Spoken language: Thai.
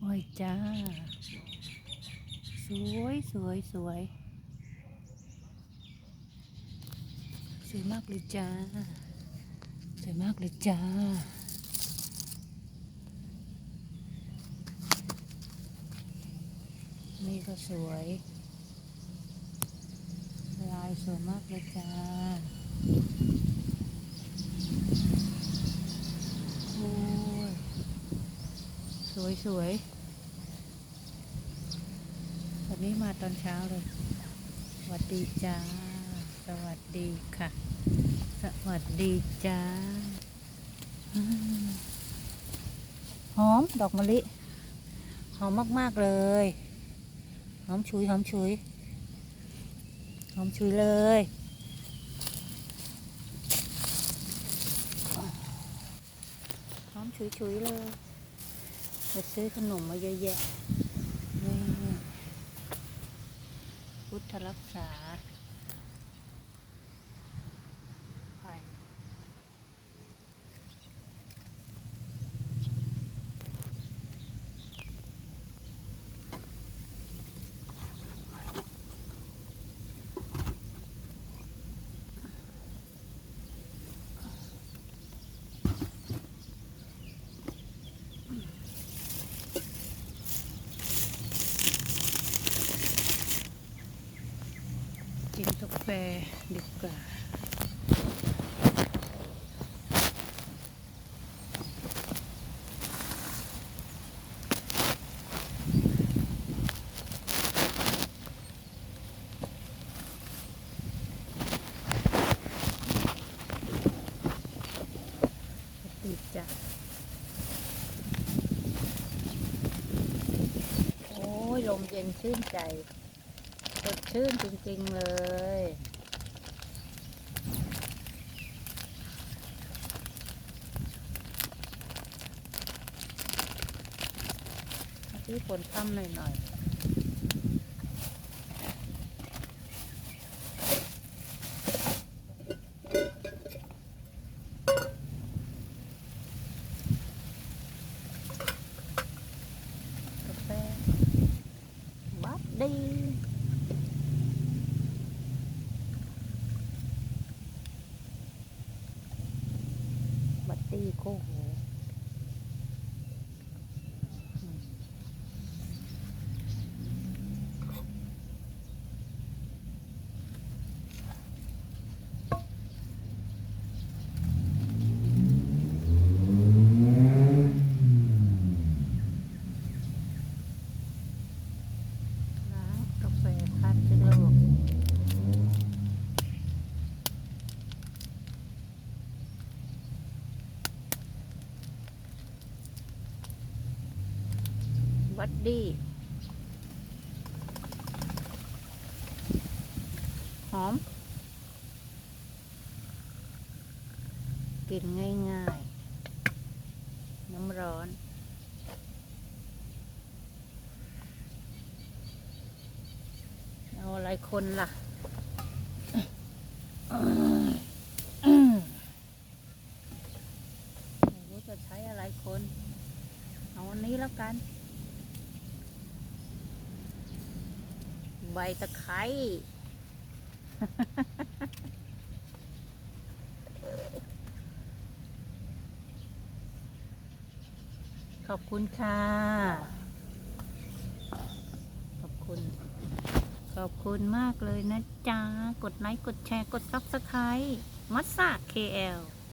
โอ้ยจ้า สวยสวยสวยสวยมากเลยจ้า สวยมากเลยจ้า นี่ก็สวย ลายสวยมากเลยจ้า โอ้ย สวยสวยวันนี้มาตอนเช้าเลยสวัสดีจ้า สวัสดีค่ะ สวัสดีจ้า หอมดอกมะลิ หอมมากๆเลย หอมชุยหอมชุย หอมชุยเลยหอมชุยชุยๆเลย ไปซื้อขนมมาเยอะแยะนี่พุทธรักษาไป กินกาแฟดีกว่าติดจ้ะโอ้ยลมเย็นชื่นใจ ชื่นจริง ๆ เลย ที่ฝนตั้มหน่อยๆกาแฟบัดดี บัตตี้โคโหอืมน้ำกาแฟคัดที่โลก วัดดี หอม กินง่ายๆ น้ำร้อนเอาอะไรคนล่ะไม่รู้จะใช้อะไรคน เอาอันนี้แล้วกัน ใบตะไคร้ขอบคุณค่ะ ขอบคุณ ขอบคุณมากเลยนะจ๊ะ กดไลค์ กดแชร์ กดซับสไครต์มัสซา KL